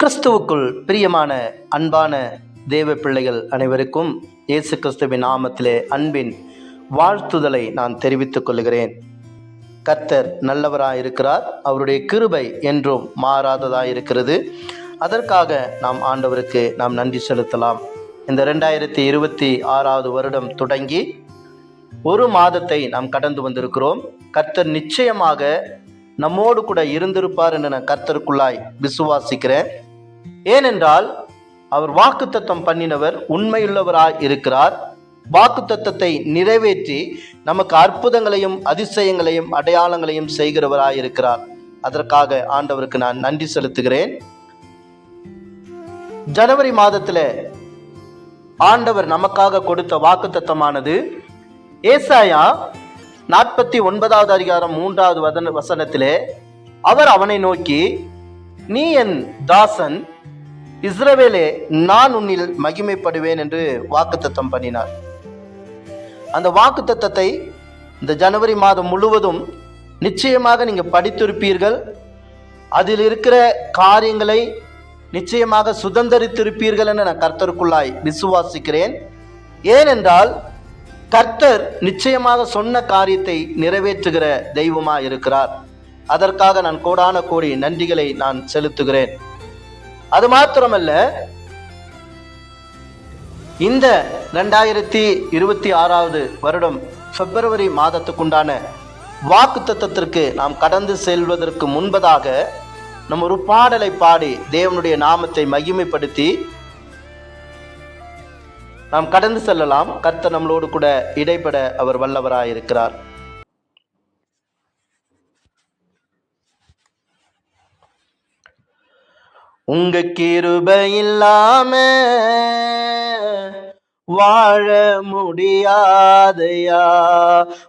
கிறிஸ்துவுக்குள் பிரியமான அன்பான தேவ பிள்ளைகள் அனைவருக்கும் இயேசு கிறிஸ்துவின் நாமத்திலே அன்பின் வாழ்த்துதலை நான் தெரிவித்துக் கொள்கிறேன். கர்த்தர் நல்லவராயிருக்கிறார். அவருடைய கிருபை என்றும் மாறாததாயிருக்கிறது. அதற்காக நாம் ஆண்டவருக்கு நாம் நன்றி செலுத்தலாம். இந்த ரெண்டாயிரத்தி இருபத்தி ஆறாவது வருடம் தொடங்கி ஒரு மாதத்தை நாம் கடந்து வந்திருக்கிறோம். கர்த்தர் நிச்சயமாக நம்மோடு கூட இருந்திருப்பார் என்று நான் கர்த்தருக்குள்ளாய் விசுவாசிக்கிறேன். ஏனென்றால் அவர் வாக்குத்தத்தம் பண்ணினவர் உண்மையுள்ளவராய் இருக்கிறார். வாக்குத்தத்தத்தை நிறைவேற்றி நமக்கு அற்புதங்களையும் அதிசயங்களையும் அடையாளங்களையும் செய்கிறவராய் இருக்கிறார். அதற்காக ஆண்டவருக்கு நான் நன்றி செலுத்துகிறேன். ஜனவரி மாதத்தில் ஆண்டவர் நமக்காக கொடுத்த வாக்குத்தத்தமானது ஏசாயா நாற்பத்தி ஒன்பதாவது அதிகாரம் மூன்றாவது வதன வசனத்திலே அவர் அவனை நோக்கி நீ என் தாசன் இஸ்ரவேலே நான் உன்னில் மகிமைப்படுவேன் என்று வாக்குத்தத்தம் பண்ணினார். அந்த வாக்குத்தத்தத்தை இந்த ஜனவரி மாதம் முழுவதும் நிச்சயமாக நீங்கள் படித்திருப்பீர்கள். அதில் இருக்கிற காரியங்களை நிச்சயமாக சுதந்திரித்திருப்பீர்கள் என நான் கர்த்தருக்குள்ளாய் விசுவாசிக்கிறேன். ஏனென்றால் கர்த்தர் நிச்சயமாக சொன்ன காரியத்தை நிறைவேற்றுகிற தெய்வமாக இருக்கிறார் அதற்காக நான் கோடான கோடி நன்றிகளை நான் செலுத்துகிறேன். அது மாத்திரமல்ல இந்த ரெண்டாயிரத்தி இருபத்தி ஆறாவது வருடம் பிப்ரவரி மாதத்துக்குண்டான வாக்கு தத்துவத்திற்கு நாம் கடந்து செல்வதற்கு முன்பதாக நம்ம ஒரு பாடலை பாடி தேவனுடைய நாமத்தை மகிமைப்படுத்தி நாம் கடந்து செல்லலாம். கர்த்த நம்மளோடு கூட இடைப்பட அவர் வல்லவராயிருக்கிறார். உங்க கிருப இல்லாம வாழ முடியாதையா?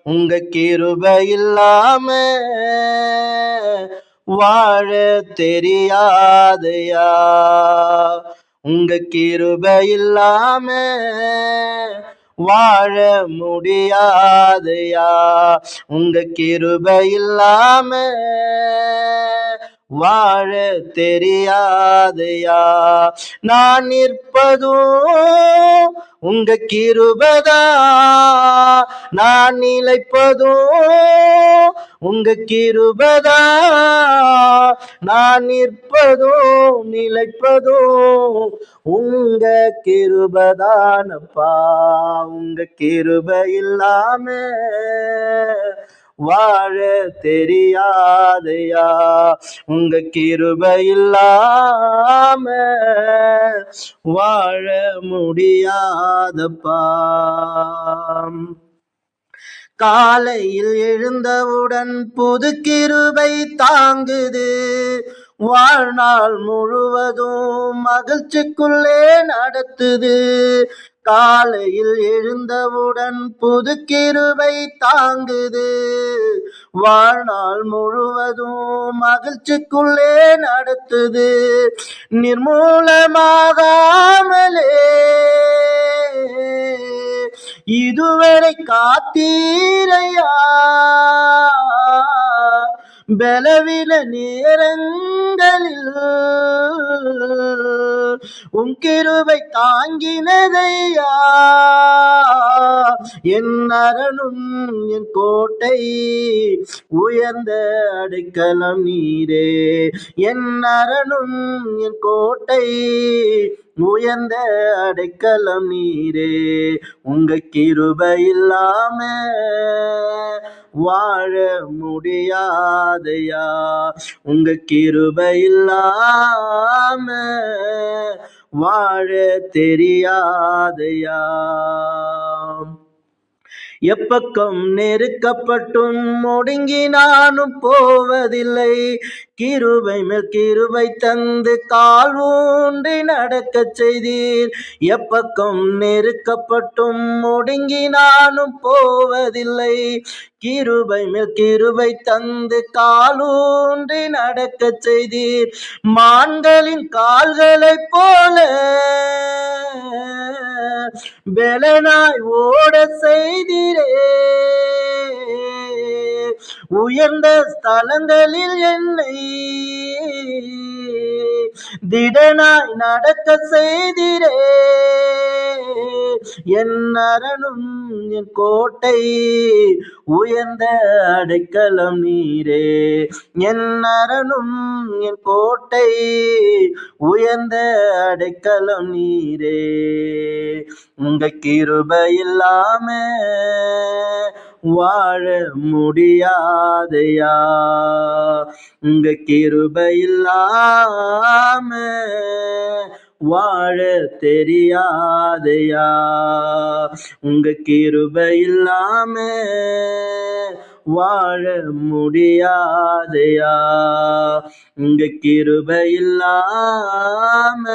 உங்க கிருப இல்லாம வாழ தெரியாதையா? உங்க கிருப இல்லாம வாழ முடியாதையா? உங்க கிருப இல்லாம வாழ தெரியாதையா. நான் நிற்பதும் உங்க கிருபதா. நான் நிலைப்பதும் உங்க கிருபதா. நான் நிற்பதும் நிலைப்பதும் உங்க கிருபதானப்பா. உங்க கிருப இல்லாம வாழ தெரியாதையா. உங்க கிருப இல்லாம வாழ முடியாதப்பா. காலையில் எழுந்தவுடன் புது கிருபை தாங்குது. வாழ்நாள் முழுவதும் மகிழ்ச்சிக்குள்ளே நடத்துது. காலையில் எழுந்தவுடன் புது கிருபை தாங்குது. வாழ்நாள் முழுவதும் மகிழ்ச்சிக்குள்ளே நடத்துது. நிர்மூலமாகாமலே. இதுவரை காத்தீரையா? பலவில நேரங்களில் உன் கிருபை தாங்கினதையா? என் அரணும் என் கோட்டை உயர்ந்த அடைக்கலம் நீரே. என் அரணும் என் கோட்டை உயர்ந்த அடைக்கலம் நீரே. உங்க கிருப இல்லாம வாழ முடியாதையா? உங்க கிருப இல்லாம வாழ தெரியாதையாம். எப்பக்கம் நெருக்கப்பட்டும் ஒடுங்கி நானும் போவதில்லை. கிருபை மேல் கிருபை தந்து கால் ஊன்றி நடக்கச் செய்தீர். எப்பக்கம் நெருக்கப்பட்டும் ஒடுங்கி நானும் போவதில்லை. கிருபை மேல் கிருபை தந்து காலூன்றி நடக்கச் செய்தீர். மான்களின் கால்களைப் போல பெலனாய் ஓட செய்தீரே. உயர்ந்த ஸ்தலங்களில் என்னை திடனாய் நடக்க செய்திரே. என் அரணும் என் கோட்டை உயர்ந்த அடைக்கலம் நீரே. என் அரணும் என் கோட்டை உயர்ந்த அடைக்கலம் நீரே. உங்க கிருப இல்லாம வாழ முடியாதையா. உங்க கிருப இல்லாம வாழ தெரியாதையா. உங்க கிருப இல்லாம வாழ முடியாதையா. உங்க கிருப இல்லாம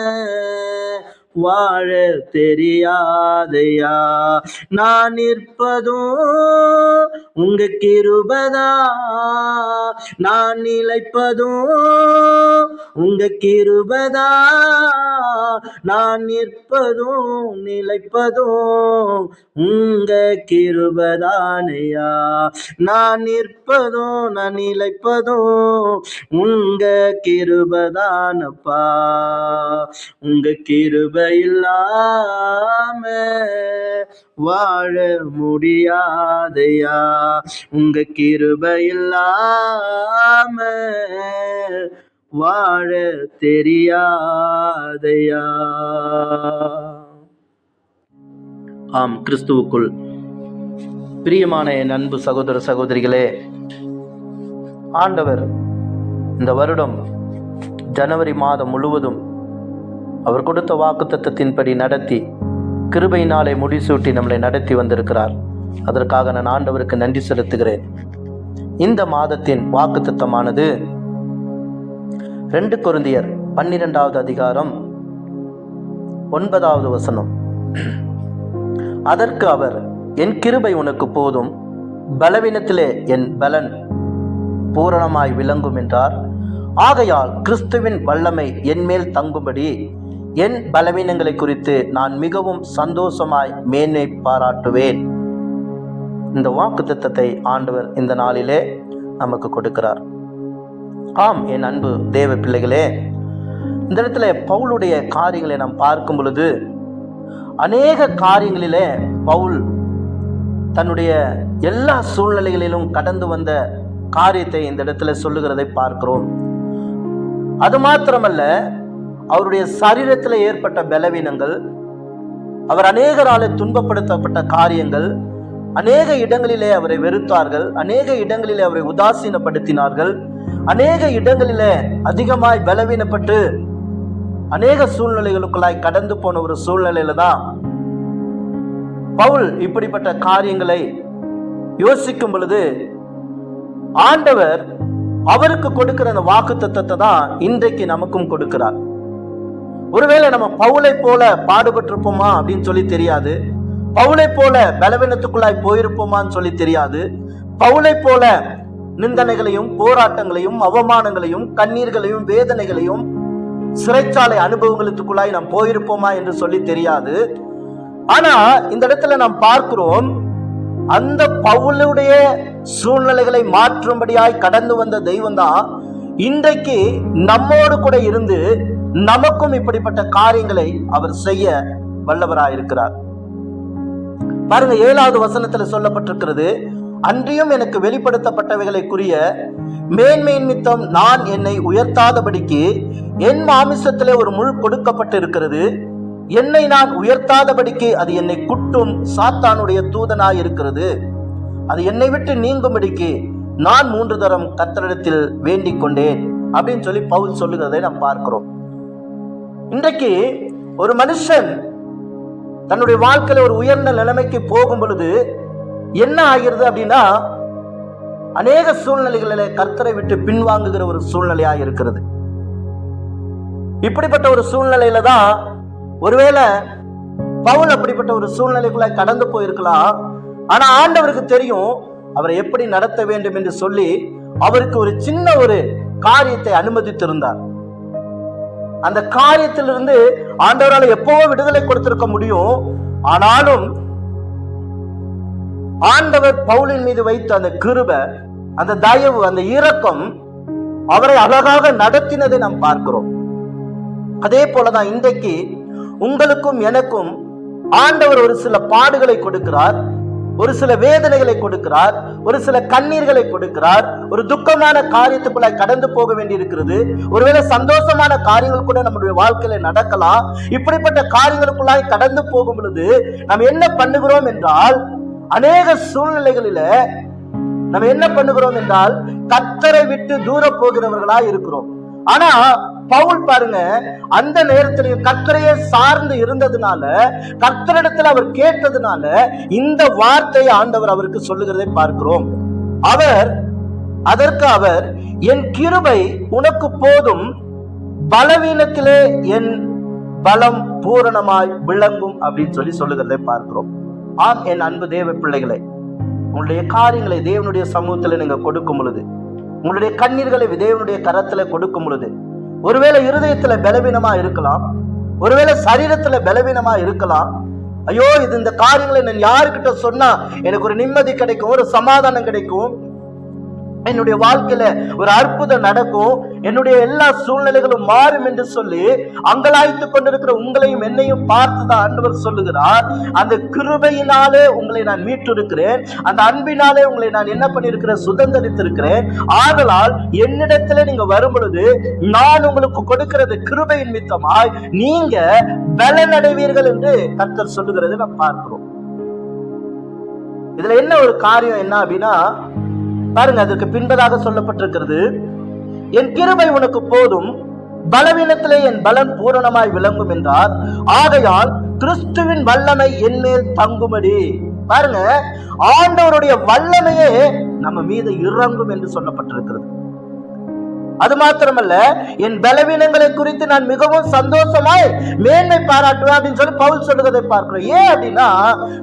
வாழ தெரியாதையா. நான் நிற்பதும் உங்க கிருபதா. நான் நிலைப்பதும் உங்க கிருபதா. நான் நிற்பதும் நிலைப்பதும் உங்க கிருபதானையா. நான் நிற்பதும் நான் நிலைப்பதும் உங்க கிருபதானப்பா. உங்க கிருப இல்லாம வாழ முடியாதையா? உங்க கிருப இல்லாம வாழ தெரியாதையா? ஆம் கிறிஸ்துவுக்குள். பிரியமான என் அன்பு சகோதர சகோதரிகளே ஆண்டவர் இந்த வருடம் ஜனவரி மாதம் முழுவதும் அவர் கொடுத்த வாக்குத்தத்தின்படி நடத்தி கிருபை நாளை முடிசூட்டி நம்மளை நடத்தி வந்திருக்கிறார். அதற்காக நான் ஆண்டவருக்கு நன்றி செலுத்துகிறேன். இந்த மாதத்தின் வாக்குத்தத்தமானது ரெண்டு குருந்தியர் பன்னிரெண்டாவது அதிகாரம் ஒன்பதாவது வசனம். அதற்கு அவர் என் கிருபை உனக்கு போதும். பலவீனத்திலே என் பலன் பூரணமாய் விளங்கும் என்றார். ஆகையால் கிறிஸ்துவின் வல்லமை என்மேல் தங்கும்படி என் பலவீனங்களை குறித்து நான் மிகவும் சந்தோஷமாய் மேன்மை பாராட்டுவேன். இந்த வாக்கு திட்டத்தை ஆண்டவர் இந்த நாளிலே நமக்கு கொடுக்கிறார். ஆம் என் அன்பு தேவ பிள்ளைகளே இந்த இடத்துல பவுலுடைய காரியங்களை நாம் பார்க்கும் பொழுது அநேக காரியங்களிலே பவுல் தன்னுடைய எல்லா சூழ்நிலைகளிலும் கடந்து வந்த காரியத்தை இந்த இடத்துல சொல்லுகிறதை பார்க்கிறோம். அது மாத்திரமல்ல அவருடைய சரீரத்தில் ஏற்பட்ட பலவீனங்கள் அவர் அநேகரால துன்பப்படுத்தப்பட்ட காரியங்கள் அநேக இடங்களிலே அவரை வெறுத்தார்கள் அநேக இடங்களிலே அவரை உதாசீனப்படுத்தினார்கள் அநேக இடங்களிலே அதிகமாய் பலவீனப்பட்டு அநேக சூழ்நிலைகளுக்குள்ளாய் கடந்து போன ஒரு சூழ்நிலையில தான் பவுல் இப்படிப்பட்ட காரியங்களை யோசிக்கும் பொழுது ஆண்டவர் அவருக்கு கொடுக்கிற அந்த வாக்கு தான் இன்றைக்கு நமக்கும் கொடுக்கிறார். ஒருவேளை நம்ம பவுலை போல பாடுபட்டிருப்போமா அப்படின்னு சொல்லி தெரியாது. பவுலை போல பலவீனத்துக்குள்ளாய் போயிருப்போமான்னு சொல்லி தெரியாது. பவுலை போல நிந்தனைகளையும் போராட்டங்களையும் அவமானங்களையும் கண்ணீர்களையும் வேதனைகளையும் சிறைச்சாலை அனுபவங்களுக்குள்ளாய் நாம் போயிருப்போமா என்று சொல்லி தெரியாது. ஆனா இந்த இடத்துல நாம் பார்க்கிறோம் அந்த பவுலுடைய சூழ்நிலைகளை மாற்றும்படியாய் கடந்து வந்த தெய்வம் தான் இன்றைக்கு நம்மோடு கூட இருந்து நமக்கும் இப்படிப்பட்ட காரியங்களை அவர் செய்ய வல்லவராயிருக்கிறார். பாருங்க ஏழாவது வசனத்துல சொல்லப்பட்டிருக்கிறது அன்றியும் எனக்கு வெளிப்படுத்தப்பட்டவைகளுக்குரிய மேன்மை நிமித்தம் நான் என்னை உயர்த்தாதபடிக்கு என் மாமிசத்திலே ஒரு முள் கொடுக்கப்பட்டு இருக்கிறது என்னை நான் உயர்த்தாதபடிக்கு அது என்னை குட்டும் சாத்தானுடைய தூதனாய் இருக்கிறது அது என்னை விட்டு நீங்கும்படிக்கு நான் மூன்று தரம் கத்தரிடத்தில் வேண்டிக் கொண்டேன் அப்படின்னு சொல்லி பவுல் சொல்லுகிறதை நாம் பார்க்கிறோம். இன்றைக்கு ஒரு மனுஷன் தன்னுடைய வாழ்க்கையில ஒரு உயர்ந்த நிலைமைக்கு போகும் பொழுது என்ன ஆகிறது அப்படின்னா அநேக சூழ்நிலைகளில கர்த்தரை விட்டு பின்வாங்குகிற ஒரு சூழ்நிலையா இருக்கிறது. இப்படிப்பட்ட ஒரு சூழ்நிலையில தான் ஒருவேளை பவுல் அப்படிப்பட்ட ஒரு சூழ்நிலைக்குள்ள கடந்து போயிருக்கலாம். ஆனா ஆண்டவருக்கு தெரியும் அவரை எப்படி நடத்த வேண்டும் என்று சொல்லி அவருக்கு ஒரு சின்ன ஒரு காரியத்தை அனுமதித்திருந்தார். அந்த காரியத்திலிருந்து ஆண்டவரால் எப்பவோ விடுதலை கொடுத்திருக்க முடியும். ஆனாலும் ஆண்டவர் பவுலின் மீது வைத்த அந்த கிருப அந்த தயவு அந்த இரக்கம் அவரை அழகாக நடத்தினதை நாம் பார்க்கிறோம். அதே போலதான் இன்றைக்கு உங்களுக்கும் எனக்கும் ஆண்டவர் ஒரு சில பாடுகளை கொடுக்கிறார். ஒரு சில வேதனைகளை கொடுக்கிறார் ஒரு சில கண்ணீர்களை கொடுக்கிறார் ஒரு துக்கமான காரியத்துக்குள்ளாய் கடந்து போக வேண்டி இருக்கிறது ஒருவேளை சந்தோஷமான காரியங்கள் கூட நம்முடைய வாழ்க்கையில நடக்கலாம். இப்படிப்பட்ட காரியங்களுக்குள்ளாய் கடந்து போகும் பொழுது நாம் என்ன பண்ணுகிறோம் என்றால் அநேக சூழ்நிலைகளில நம்ம என்ன பண்ணுகிறோம் என்றால் கத்தரை விட்டு தூர போகிறவர்களா இருக்கிறோம். ஆனா பவுல் பாருங்க அந்த நேரத்திலையும் கர்த்தரையே சார்ந்து இருந்ததுனால கர்த்தரிடத்துல அவர் கேட்டதுனால இந்த வார்த்தையை ஆண்டவர் அவருக்கு சொல்லுகிறதை பார்க்கிறோம். அவர் அதற்கு அவர் என் கிருபை உனக்கு போதும் பலவீனத்திலே என் பலம் பூரணமாய் விளங்கும் அப்படின்னு சொல்லி சொல்லுகிறதை பார்க்கிறோம். ஆம் என் அன்பு தேவ பிள்ளைகளை உங்களுடைய காரியங்களை தேவனுடைய சமூகத்துல நீங்க கொடுக்கும் பொழுது உங்களுடைய கண்ணீர்களை தேவனுடைய கரத்துல கொடுக்கும் பொழுது ஒருவேளை இருதயத்துல பலவீனமா இருக்கலாம் ஒருவேளை சரீரத்துல பலவீனமா இருக்கலாம் ஐயோ இது இந்த காரியங்களை நான் யாருக்கிட்ட சொன்னா எனக்கு ஒரு நிம்மதி கிடைக்கும் ஒரு சமாதானம் கிடைக்கும் என்னுடைய வாழ்க்கையில ஒரு அற்புதம் நடக்கும். என்னுடைய எல்லா சூழ்நிலைகளும் மாறும் என்று சொல்லி அங்கலாய்த்து கொண்டிருக்கிற உங்களையும் என்னையும் பார்த்துதான் அன்பர் சொல்லுகிறார். அந்த கிருபையினாலே உங்களை நான் மீட்டிருக்கிறேன். அந்த அன்பினாலே உங்களை நான் என்ன பண்ணியிருக்கிறேன் சுதந்திரித்திருக்கிறேன். ஆதலால் என்னிடத்துல நீங்க வரும் பொழுது நான் உங்களுக்கு கொடுக்கிறது கிருபையின் மித்தமாய் நீங்க பலனடைவீர்கள் என்று கர்த்தர் சொல்லுகிறது நான் பார்க்கிறோம். இதுல என்ன ஒரு காரியம் என்ன அப்படின்னா பாருங்க அதற்கு பின்பதாக சொல்லப்பட்டிருக்கிறது என் கிருபை உனக்கு போதும் பலவீனத்திலே என் பலன் பூரணமாய் விளங்கும் என்றார். ஆகையால் கிறிஸ்துவின் வல்லமை என் மேல் தங்குமடி பாருங்க ஆண்டவருடைய வல்லமையே நம்ம மீது இறங்கும் என்று சொல்லப்பட்டிருக்கிறது. அது மாத்திரமல்ல என் பலவீனங்களை குறித்து நான் மிகவும் சந்தோஷமாய் மேன்மை பாராட்டுவேன் அப்படின்னு சொல்லி பவுல் சொல்லுவதை பார்க்கிறோம். ஏன் அப்படின்னா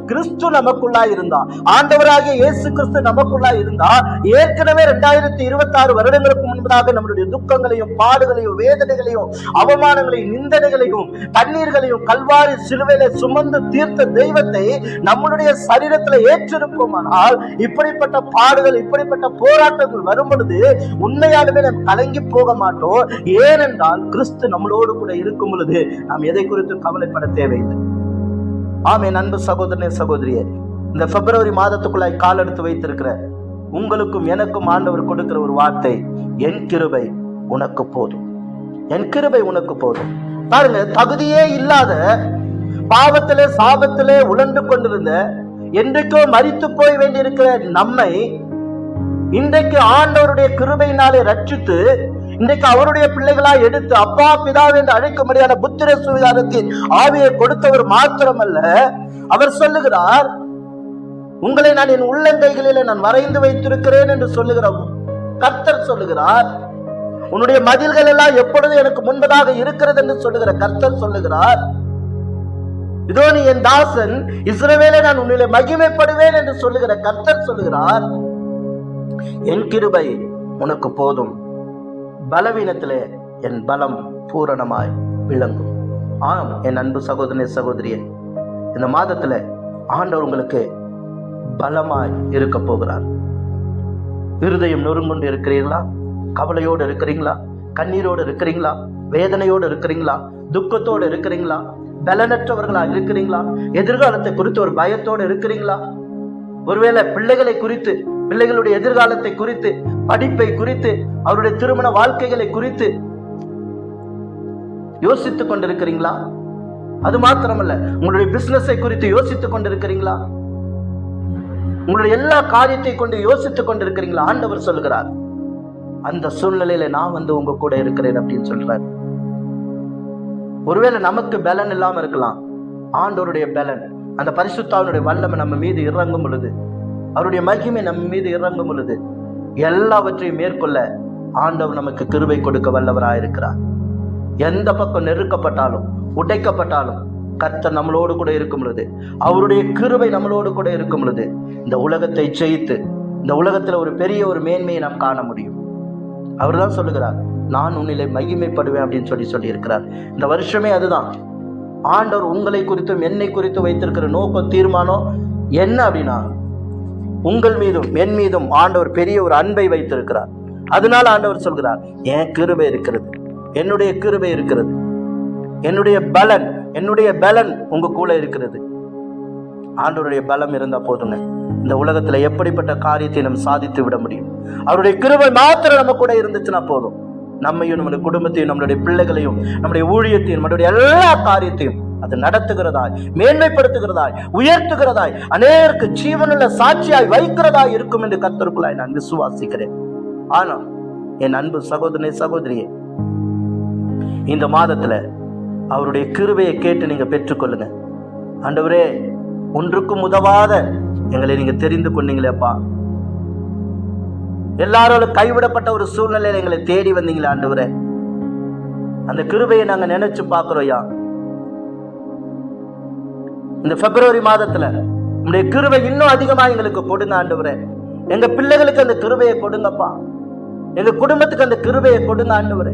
கிறிஸ்து நமக்குள்ளா இருந்தா ஆண்டவராகிய இயேசு கிறிஸ்து நமக்குள்ளா இருந்தா ஏற்கனவே ரெண்டாயிரத்தி இருபத்தி ஆறு வருடங்களுக்கு முன்பதாக நம்மளுடைய துக்கங்களையும் பாடுகளையும் வேதனைகளையும் அவமானங்களையும் நிந்தனைகளையும் கண்ணீர்களையும் கல்வாரி சிலுவையில சுமந்து தீர்த்த தெய்வத்தை நம்மளுடைய சரீரத்துல ஏற்றிருப்போமானால் இப்படிப்பட்ட பாடுகள் இப்படிப்பட்ட போராட்டங்கள் வரும் பொழுது உண்மையாலுமே நாம் கலங்கி போக மாட்டோம். ஏனென்றால் கிறிஸ்து நம்மளோடு கூட இருக்கும் பொழுது நாம் எதை குறித்து கவலைப்பட தேவையில்லை. ஆமே நண்பு சகோதரனே சகோதரியே. இந்த பிப்ரவரி மாதத்துக்குள்ளாய் கால் எடுத்து வைத்திருக்கிற உங்களுக்கும் எனக்கும் ஆண்டவர் கொடுக்கிற ஒரு வார்த்தை என் கிருபை உனக்கு போதும். என் கிருபை உனக்கு போதும். பாருங்க தகுதியே இல்லாத பாவத்திலே சாபத்திலே உழண்டு கொண்டிருந்த என்றைக்கோ மரித்து போய் வேண்டியிருக்கிற நம்மை இன்றைக்கு ஆண்டவருடைய கிருபையினாலே ரட்சித்து இன்றைக்கு அவருடைய பிள்ளைகளா எடுத்து அப்பா பிதாவை என்று அழைக்கும்படியான புத்திர சுவிதாரத்தின் ஆவியை கொடுத்தவர் மாத்திரமல்ல. அவர் சொல்லுகிறார் உங்களை நான் என் உள்ளங்கைகளிலே நான் வரைந்து வைத்திருக்கிறேன் என்று சொல்லுகிற கர்த்தர் சொல்லுகிறார். உன்னுடைய மதில்கள் எல்லாம் எப்பொழுதும் எனக்கு முன்பதாக இருக்கிறது என்று சொல்லுகிற கர்த்தர் சொல்லுகிறார். இதோ நீ என் தாசன் இஸ்ரவேலை நான் உன்னிலே மகிமைப்படுவேன் என்று சொல்லுகிற கர்த்தர் சொல்லுகிறார். என் கிருபை உனக்கு போதும். பலவீனத்திலே என் பலம் பூரணமாய் விளங்கும். ஆம் என் அன்பு சகோதரனே சகோதரியே இந்த மாதத்துல ஆண்டவர் உங்களுக்கு பலமாய் இருக்க போகிறார். இருதயம் நொறுங்குண்டு இருக்கிறீர்களா? கவலையோடு இருக்கிறீங்களா? கண்ணீரோடு இருக்கிறீங்களா? வேதனையோடு இருக்கிறீங்களா? துக்கத்தோடு இருக்கிறீங்களா? பலனற்றவர்களா இருக்கிறீங்களா? எதிர்காலத்தை குறித்து ஒரு பயத்தோடு இருக்கிறீங்களா? ஒருவேளை பிள்ளைகளை குறித்து பிள்ளைகளுடைய எதிர்காலத்தை குறித்து படிப்பை குறித்து அவருடைய திருமண வாழ்க்கைகளை குறித்து யோசித்துக் கொண்டிருக்கிறீங்களா? அது மாத்திரமல்ல. உங்களுடைய பிசினஸை குறித்து யோசித்துக் கொண்டிருக்கிறீங்களா? உங்களுடைய எல்லா காரியத்தை கொண்டு யோசித்துக் கொண்டிருக்கிறீங்களா? ஆண்டவர் சொல்லுகிறார் அந்த சூழ்நிலையில நான் வந்து உங்க கூட இருக்கிறேன் அப்படின்னு சொல்றாரு. ஒருவேளை நமக்கு பலன் இல்லாம இருக்கலாம். ஆண்டவருடைய பலன் அந்த பரிசுத்தாவினுடைய வல்லமை நம்ம மீது இறங்கும் பொழுது அவருடைய மகிமை நம் மீது இறங்கும் பொழுது எல்லாவற்றையும் மேற்கொள்ள ஆண்டவர் நமக்கு கிருபை கொடுக்க வல்லவராக இருக்கிறார். எந்த பக்கம் நெருக்கப்பட்டாலும் உடைக்கப்பட்டாலும் கர்த்தர் நம்மளோடு கூட இருக்கும் பொழுது அவருடைய கிருபை நம்மளோடு கூட இருக்கும் பொழுது இந்த உலகத்தை ஜெயித்து இந்த உலகத்தில் ஒரு பெரிய ஒரு மேன்மையை நாம் காண முடியும். அவர் தான் சொல்லுகிறார் நான் உன்னிலே மகிமைப்படுவேன் அப்படின்னு சொல்லி சொல்லியிருக்கிறார். இந்த வருஷமே அதுதான். ஆண்டவர் உங்களை குறித்தும் என்னை குறித்து வைத்திருக்கிற நோக்கம் தீர்மானம் என்ன அப்படின்னா உங்கள் மீதும் என் மீதும் ஆண்டவர் பெரிய ஒரு அன்பை வைத்திருக்கிறார். அதனால ஆண்டவர் சொல்கிறார் என் கிருபை இருக்கிறது. என்னுடைய கிருபை இருக்கிறது. என்னுடைய பலன் என்னுடைய பலன் உங்க கூட இருக்கிறது. ஆண்டவருடைய பலம் இருந்தா போதுங்க. இந்த உலகத்துல எப்படிப்பட்ட காரியத்தை நம்ம சாதித்து விட முடியும்? அவருடைய கிருபை மாத்திரம் நம்ம கூட இருந்துச்சுன்னா போதும். நம்மையும் நம்முடைய குடும்பத்தையும் நம்மளுடைய பிள்ளைகளையும் நம்முடைய ஊழியத்தையும் நம்மளுடைய எல்லா காரியத்தையும் அது நடத்துகிறதாய் மேன்மைப்படுத்துகிறதாய் உயர்த்துகிறதாய் அநேருக்கு ஜீவனுள்ள சாட்சியாய் வைக்கிறதாய் இருக்கும் என்று கத்தருக்குள்ளாய் நான் விசுவாசிக்கிறேன். ஆனால் என் அன்பு சகோதரனே சகோதரியே இந்த மாதத்துல அவருடைய கிருபையை கேட்டு நீங்க பெற்றுக்கொள்ளுங்க. ஆண்டவரே ஒன்றுக்கும் உதவாத எங்களை நீங்க தெரிந்து கொண்டீங்களேப்பா எல்லாரோடும் கைவிடப்பட்ட ஒரு சூழ்நிலையில எங்களை தேடி வந்தீங்களே ஆண்டவரே. அந்த கிருபையை நாங்க நினைச்சு பார்க்கிறோம்யா இந்த பிப்ரவரி மாதத்துல உங்களுடைய கிருவை இன்னும் அதிகமா எங்களுக்கு கொடுங்க ஆண்டவரே. எங்க பிள்ளைகளுக்கு அந்த கிருவையை கொடுங்கப்பா. எங்க குடும்பத்துக்கு அந்த கிருவையை கொடுங்க ஆண்டவரே.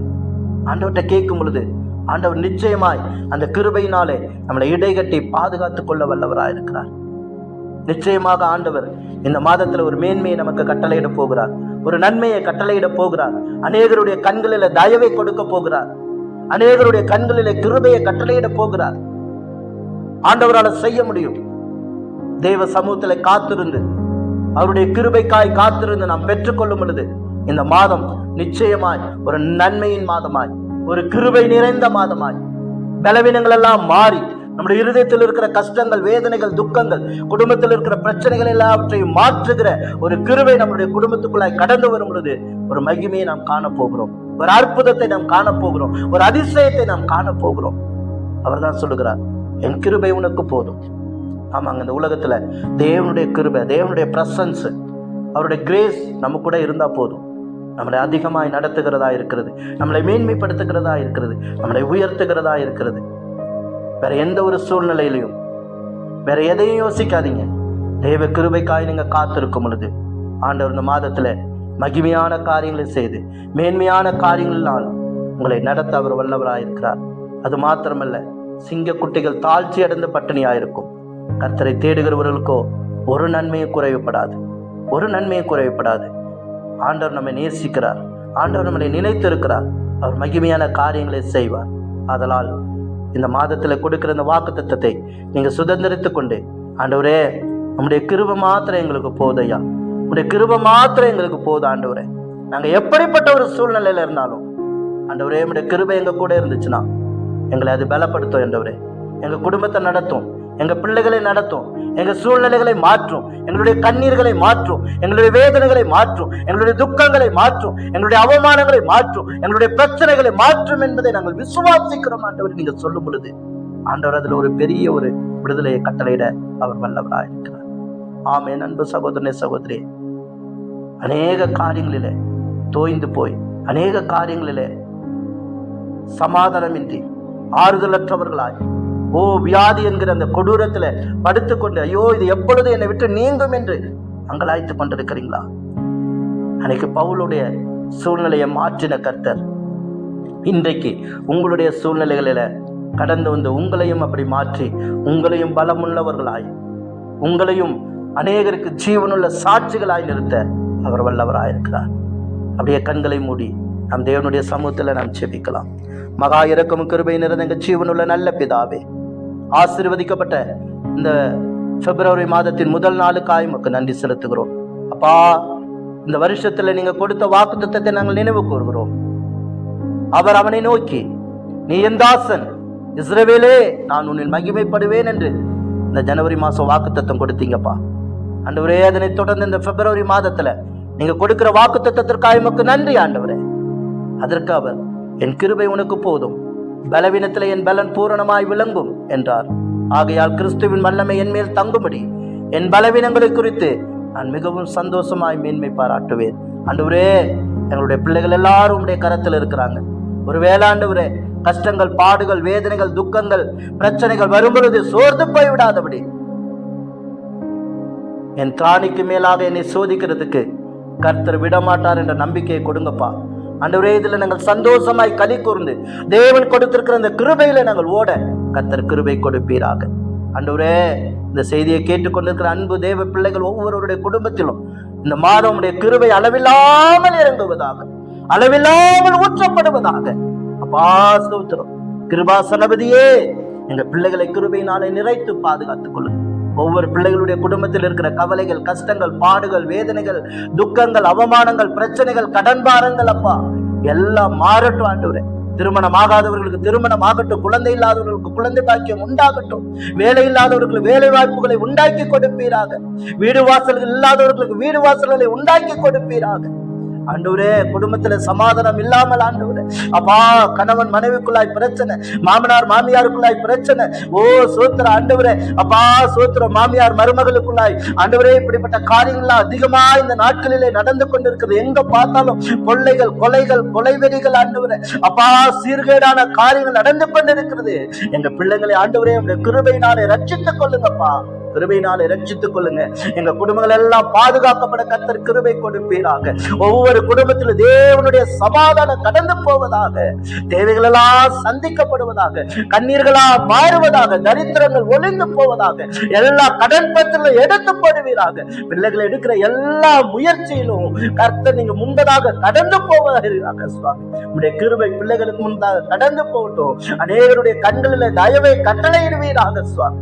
ஆண்டவர்கிட்ட கேட்கும் பொழுது ஆண்டவர் நிச்சயமாய் அந்த கிருபையினாலே நம்மளை இடைகட்டி பாதுகாத்துக் கொள்ள வல்லவராய் இருக்கிறார். நிச்சயமாக ஆண்டவர் இந்த மாதத்துல ஒரு மேன்மையை நமக்கு கட்டளையிட போகிறார். ஒரு நன்மையை கட்டளையிட போகிறார். அநேகருடைய கண்களில தயவை கொடுக்க போகிறார். அநேகருடைய கண்களிலே கிருபையை கட்டளையிட போகிறார். ஆண்டவரால் செய்ய முடியும். தேவ சமூகத்துல காத்திருந்து அவருடைய கிருபைக்காய் காத்திருந்து நாம் பெற்றுக்கொள்ளும் பொழுது இந்த மாதம் நிச்சயமாய் ஒரு நன்மையின் மாதமாய் ஒரு கிருபை நிறைந்த மாதமாய் பலவீனங்கள் எல்லாம் மாறி நம்முடைய இருதயத்தில் இருக்கிற கஷ்டங்கள் வேதனைகள் துக்கங்கள் குடும்பத்தில் இருக்கிற பிரச்சனைகள் எல்லாவற்றையும் மாற்றுகிற ஒரு கிருவை நம்முடைய குடும்பத்துக்குள்ளாய் கடந்து வரும் பொழுது ஒரு மகிமையை நாம் காணப்போகிறோம். ஒரு அற்புதத்தை நாம் காணப்போகிறோம். ஒரு அதிசயத்தை நாம் காணப்போகிறோம். போகிறோம் அவர்தான் சொல்லுகிறார். என் கிருபை உனக்கு போதும். ஆமாங்க இந்த உலகத்தில் தேவனுடைய கிருபை தேவனுடைய பிரசன்ஸ் அவருடைய கிரேஸ் நம்ம கூட இருந்தால் போதும். நம்மளை அதிகமாய் நடத்துகிறதா இருக்கிறது நம்மளை மேன்மைப்படுத்துகிறதா இருக்கிறது நம்மளை உயர்த்துகிறதா இருக்கிறது. வேற எந்த ஒரு சூழ்நிலையிலையும் வேற எதையும் யோசிக்காதீங்க. தெய்வ கிருபைக்காய் நீங்கள் காத்திருக்கும் பொழுது ஆண்டவர் இந்த மாதத்தில் மகிமையான காரியங்களை செய்து மேன்மையான காரியங்களினால் உங்களை நடத்த அவர் வல்லவராக இருக்கிறார் அது மாத்திரமல்ல சிங்க குட்டிகள் தாழ்ச்சி அடைந்த பட்டினியாயிருக்கும். கர்த்தரை தேடுகிறவர்களுக்கோ ஒரு நன்மையும் குறைவுபடாது. ஒரு நன்மையும் குறைவுபடாது. ஆண்டவர் நம்மை நேசிக்கிறார். ஆண்டவர் நம்மளை நினைத்திருக்கிறார். அவர் மகிமையான காரியங்களை செய்வார். அதனால் இந்த மாதத்தில் கொடுக்கிற இந்த வாக்கு தத்தத்தை நீங்கள் சுதந்திரித்து கொண்டு ஆண்டவரே நம்முடைய கிருப மாத்திரம் எங்களுக்கு போதையா உடைய கிருப மாத்திரம் எங்களுக்கு போதும் ஆண்டவரே. நாங்கள் எப்படிப்பட்ட ஒரு சூழ்நிலையில் இருந்தாலும் ஆண்டவரே நம்முடைய கிருபை எங்கள் கூட இருந்துச்சுன்னா எங்களை அது பலப்படுத்தும் என்றவரே. எங்கள் குடும்பத்தை நடத்தும் எங்கள் பிள்ளைகளை நடத்தும் எங்கள் சூழ்நிலைகளை மாற்றும் எங்களுடைய கண்ணீர்களை மாற்றும் எங்களுடைய வேதனைகளை மாற்றும் எங்களுடைய துக்கங்களை மாற்றும் எங்களுடைய அவமானங்களை மாற்றும் எங்களுடைய பிரச்சனைகளை மாற்றும் என்பதை நாங்கள் விசுவாசிக்கிறோம் ஆண்டவர். நீங்கள் சொல்லும் பொழுது ஆண்டவர் அதில் ஒரு பெரிய ஒரு விடுதலையை கட்டளையிட அவர் வல்லவராக இருக்கிறார். ஆமே அன்பு சகோதரனே சகோதரி அநேக காரியங்களிலே தோய்ந்து போய் அநேக காரியங்களிலே சமாதானமின்றி ஆறுதலற்றவர்களாய். ஓ வியாதி என்கிற அந்த கொடூரத்துல படுத்துக்கொண்டு ஐயோ இது எப்பொழுது என்னை விட்டு நீங்கும்? என்று அங்கலாய்த்து கொண்டிருக்கிறீங்களா? அன்னைக்கு பவுலுடைய சூழ்நிலையை மாற்றின கர்த்தர். இன்றைக்கு உங்களுடைய சூழ்நிலைகளில கடந்து வந்து உங்களையும் அப்படி மாற்றி உங்களையும் பலமுள்ளவர்களாய் உங்களையும் அநேகருக்கு ஜீவனுள்ள சாட்சிகளாய் நிறுத்த அவர் வல்லவராயிருக்கிறார். அப்படியே கண்களை மூடி நம் தேவனுடைய சமூகத்தில் நாம் செபிக்கலாம் மகா இறக்கமும் கிருபை நிறைந்த எங்கள் ஜீவனுள்ள நல்ல பிதாவே. ஆசீர்வதிக்கப்பட்ட இந்த பிப்ரவரி மாதத்தின் முதல் நாளுக்காய் உமக்கு நன்றி செலுத்துகிறோம். அப்பா இந்த வருஷத்துல நீங்க கொடுத்த வாக்குத்தத்தத்தை நாங்கள் நினைவு கூறுகிறோம் அவர் அவனை நோக்கி நீ என் தாசன் இஸ்ரவேலே நான் உன்னில் மகிமைப்படுவேன் என்று இந்த ஜனவரி மாசம் வாக்குத்தத்தம் கொடுத்தீங்கப்பா. ஆண்டவரே அதனை தொடர்ந்து இந்த பிப்ரவரி மாதத்துல நீங்க கொடுக்கிற வாக்குத்தத்தத்திற்காக உமக்கு நன்றி ஆண்டவரே. அதற்கு அவர் என் கிருபை உனக்கு போதும். பலவீனத்தில் என் பலன் பூரணமாய் விளங்கும் என்றார். ஆகையால் கிறிஸ்துவின் வல்லமை என் மேல் தங்கும்படி என் பலவீனங்களை குறித்து நான் மிகவும் சந்தோஷமாய் மேன்மை பாராட்டுவேன். ஆண்டவரே எங்களுடைய பிள்ளைகள் எல்லாரும் உடைய கரத்தில் இருக்கிறாங்க. ஒரு வேளாண்டுவரே கஷ்டங்கள் பாடுகள் வேதனைகள் துக்கங்கள் பிரச்சனைகள் வரும்பொழுது சோர்ந்து போய் விடாதபடி என் திராணிக்கு மேலாக என்னை சோதிக்கிறதுக்கு கர்த்தர் விடமாட்டார் என்ற நம்பிக்கையை கொடுங்கப்பா. அன்றுவரே இதில் நாங்கள் சந்தோஷமாய் கலி கூர்ந்து தேவன் கொடுத்திருக்கிற இந்த கிருபையில் நாங்கள் ஓட கத்தர் கிருபை கொடுப்பீராக. அன்றுவரே இந்த செய்தியை கேட்டுக்கொண்டிருக்கிற அன்பு தேவ பிள்ளைகள் ஒவ்வொருவருடைய குடும்பத்திலும் இந்த மாதம் கிருபை அளவில்லாமல் இறங்குவதாக அளவில்லாமல் ஊற்றப்படுவதாக. அப்பா ஸ்தோத்திரம். கிருபா சனபதியே பிள்ளைகளை கிருபையினாலே நிறைத்து பாதுகாத்துக் கொள்ளுங்கள். ஒவ்வொரு பிள்ளைகளுடைய குடும்பத்தில் இருக்கிற கவலைகள் கஷ்டங்கள் பாடுகள் வேதனைகள் துக்கங்கள் அவமானங்கள் பிரச்சனைகள் கடன் பாரங்கள் அப்பா. எல்லாம் மாறட்டும் ஆண்டு திருமணம் ஆகாதவர்களுக்கு திருமணம் ஆகட்டும் குழந்தை இல்லாதவர்களுக்கு குழந்தை பாக்கியம் உண்டாகட்டும். வேலை இல்லாதவர்களுக்கு வேலை வாய்ப்புகளை உண்டாக்கி கொடுப்பீராக. வீடு வாசல்கள் இல்லாதவர்களுக்கு வீடு வாசல்களை உண்டாக்கி கொடுப்பீராக. ஆண்டவரே குடும்பத்துல சமாதானம் இல்லாமல் ஆண்டவரே. அப்பா கணவன் மனைவிக்குள்ளாய் பிரச்சனை மாமனார் மாமியாருக்குள்ளாய் பிரச்சனை. ஓ சோத்திர ஆண்டவரே அப்பா சோத்திர மாமியார் மருமகளுக்குள்ளாய். ஆண்டவரே இப்படிப்பட்ட காரியங்கள்லாம் அதிகமா இந்த நாட்களிலே நடந்து கொண்டிருக்கிறது எங்க பார்த்தாலும் கொள்ளைகள் கொலைகள் கொலைவெறிகள் ஆண்டவரே. அப்பா சீர்கேடான காரியங்கள் நடந்து கொண்டிருக்கிறது. எங்க பிள்ளைங்களை ஆண்டவரே உங்க கிருபையினாலே ரட்சித்துக் கொள்ளுங்கப்பா. கிருபையினால் இரட்சித்துக் கொள்ளுங்க. எங்க குடும்பங்கள் எல்லாம் பாதுகாக்கப்பட கத்தர் கிருபை கொடுப்பீராக. ஒவ்வொரு குடும்பத்திலும் தேவனுடைய சமாதானம் கடந்து போவதாக தேவைகள் எல்லாம் சந்திக்கப்படுவதாக கண்ணீர்களா மாறுவதாக தரித்திரங்கள் ஒளிந்து போவதாக எல்லா கடன் பத்திரம் எடுத்து போடுவீராக. பிள்ளைகள் எடுக்கிற எல்லா முயற்சியிலும் கர்த்தர் நீங்க முன்பதாக கடந்து போவதாக சுவாமி. உடைய கிருபை பிள்ளைகளுக்கு முன்பதாக கடந்து போகட்டும். அநேகருடைய கண்களில் தயவை கட்டளையிடுவீராக சுவாமி.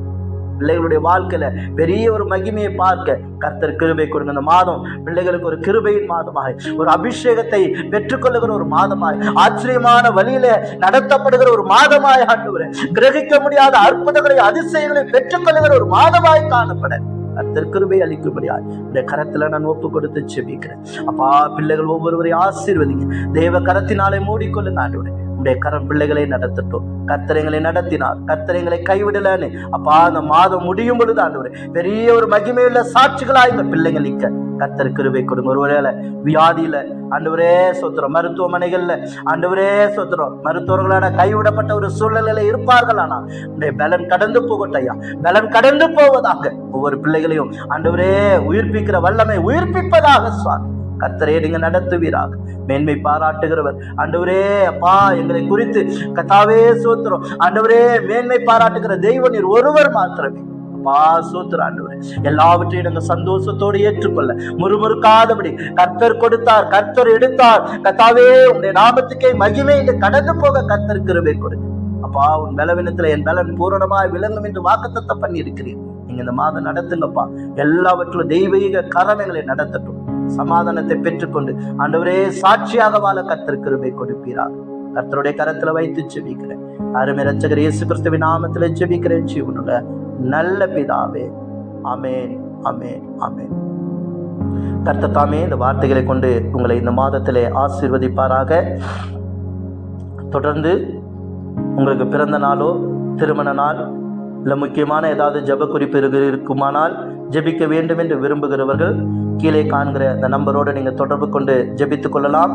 பிள்ளைகளுடைய வாழ்க்கையில பெரிய ஒரு மகிமையை பார்க்க கர்த்தர் கிருபை கொடுங்க. இந்த மாதம் பிள்ளைகளுக்கு ஒரு கிருபையின் மாதமாய் ஒரு அபிஷேகத்தை பெற்றுக்கொள்ளுகிற ஒரு மாதமாய் ஆச்சரியமான வழியில நடத்தப்படுகிற ஒரு மாதமாய் ஆண்டுகிறேன் கிரகிக்க முடியாத அற்புதங்களை அதிசயங்களை பெற்றுக்கொள்ளுகிற ஒரு மாதமாய் காணப்பட. கர்த்தர் கிருபை அளிக்கும்படியாய் இந்த கரத்துல நான் ஒப்பு கொடுத்து செபிக்கிறேன் அப்பா பிள்ளைகள் ஒவ்வொருவரையும் ஆசீர்வதிங்க. தேவ கரத்தினாலே மூடிக்கொள்ளுங்க ஆண்டவரே. உடைய கரம் பிள்ளைகளை நடத்தட்டும். கர்த்தரைங்களை நடத்தினார். கர்த்தரைங்களை கைவிடலன்னு அப்பா அந்த மாதம் முடியும் பொழுது ஆண்டவர் பெரிய ஒரு மகிமையுள்ள சாட்சிகளாக இந்த பிள்ளைங்க நிற்க. கத்தர் கிருபை கொடுங்க. ஒருவேளை வியாதியில ஆண்டவரே சொத்துறோம் மருத்துவமனைகள்ல ஆண்டவரே சொத்துறோம் மருத்துவர்களான கைவிடப்பட்ட ஒரு சூழ்நிலையில இருப்பார்கள் ஆனா உடைய பலன் கடந்து போகட்டும் ஐயா. பலன் கடந்து போவதாக ஒவ்வொரு பிள்ளைகளையும் ஆண்டவரே உயிர்ப்பிக்கிற வல்லமை உயிர்ப்பிப்பதாக சுவாமி கர்த்தரே நீங்க நடத்துவீராக. மேன்மை பாராட்டுகிறவர். ஆண்டவரே அப்பா எங்களை குறித்து கத்தாவே சோத்திரம். ஆண்டவரே மேன்மை பாராட்டுகிற தெய்வம் நீர் ஒருவர் மாத்திரமே. அப்பா சோத்திர ஆண்டவரே. எல்லாவற்றையும் நாங்கள் சந்தோஷத்தோடு ஏற்றுக்கொள்ள. முறுமுறுக்காதபடி கர்த்தர் கொடுத்தார் கர்த்தர் எடுத்தார். கத்தாவே உங்களுடைய நாமத்துக்கே மகிமை என்று கடந்து போக கர்த்தர் கிருபை கொடுங்க அப்பா உன் பலவீனத்துல என் பலன் பூரணமாய் விளங்கும் என்று வாக்குத்தத்தை பண்ணி இருக்கிறீர் நீங்க இந்த மாதம் நடத்துங்கப்பா. எல்லாவற்றிலும் தெய்வீக கரணங்களை நடத்தட்டும். சமாதானத்தை பெற்றுக்கொண்டு ஆண்டவரே சாட்சியாக வாழ கர்த்தர் கிருபை கர்த்தருடைய கரத்துல வைத்து செபிக்கிறேன் அருமை ரச்சகர் இயேசு கிறிஸ்துவின் நாமத்துல ஜெபிக்கிறேன். ஜீவனுள்ள நல்ல பிதாவே அமேன் அமேன் அமேன் கர்த்த தாமே இந்த வார்த்தைகளை கொண்டு உங்களை இந்த மாதத்திலே ஆசீர்வதிப்பாராக. தொடர்ந்து உங்களுக்கு பிறந்த நாளோ திருமண நாள் இல்லை முக்கியமான ஏதாவது ஜெப குறிப்பு இருக்குமானால் ஜெபிக்க வேண்டும் என்று விரும்புகிறவர்கள் கீழே காண்கிற அந்த நம்பரோடு நீங்கள் தொடர்பு கொண்டு ஜெபித்துக் கொள்ளலாம்.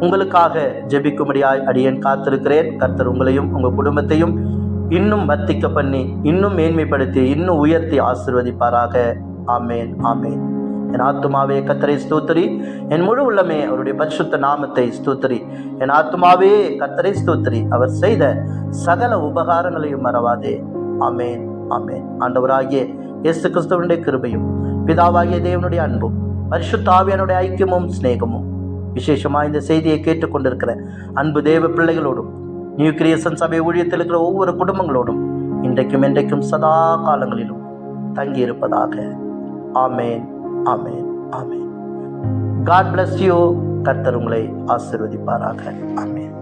உங்களுக்காக ஜெபிக்கும்படியாய் அடியேன் காத்திருக்கிறேன். கர்த்தர் உங்களையும் உங்கள் குடும்பத்தையும் இன்னும் வர்த்திக்க பண்ணி இன்னும் மேன்மைப்படுத்தி இன்னும் உயர்த்தி ஆசிர்வதிப்பாராக. ஆமேன் ஆமேன். என் ஆத்துமாவே கத்தரை ஸ்தூத்திரி. என் முழு உள்ளமே அவருடைய பரிசுத்த நாமத்தை ஸ்தூத்திரி. என் ஆத்துமாவே கத்தரை ஸ்தூத்திரி. அவர் செய்த சகல உபகாரங்களையும் மறவாதே. அமேன் அமேன் ஆண்டவராகிய இயேசு கிறிஸ்துவனுடைய கிருபையும் பிதாவாகிய தேவனுடைய அன்பும் பரிசுத்தாவியனுடைய ஐக்கியமும் சிநேகமும் விசேஷமாக இந்த செய்தியை கேட்டுக்கொண்டிருக்கிற அன்பு தேவ பிள்ளைகளோடும் நியூ கிரியேஷன் சபை ஊழியத்தில் இருக்கிற ஒவ்வொரு குடும்பங்களோடும் இன்றைக்கும் என்றைக்கும் சதா காலங்களிலும் தங்கியிருப்பதாக. Amen amen amen. God bless you கர்த்தர் உங்களை ஆசிர்வதிப்பாராக. ஆமேன்.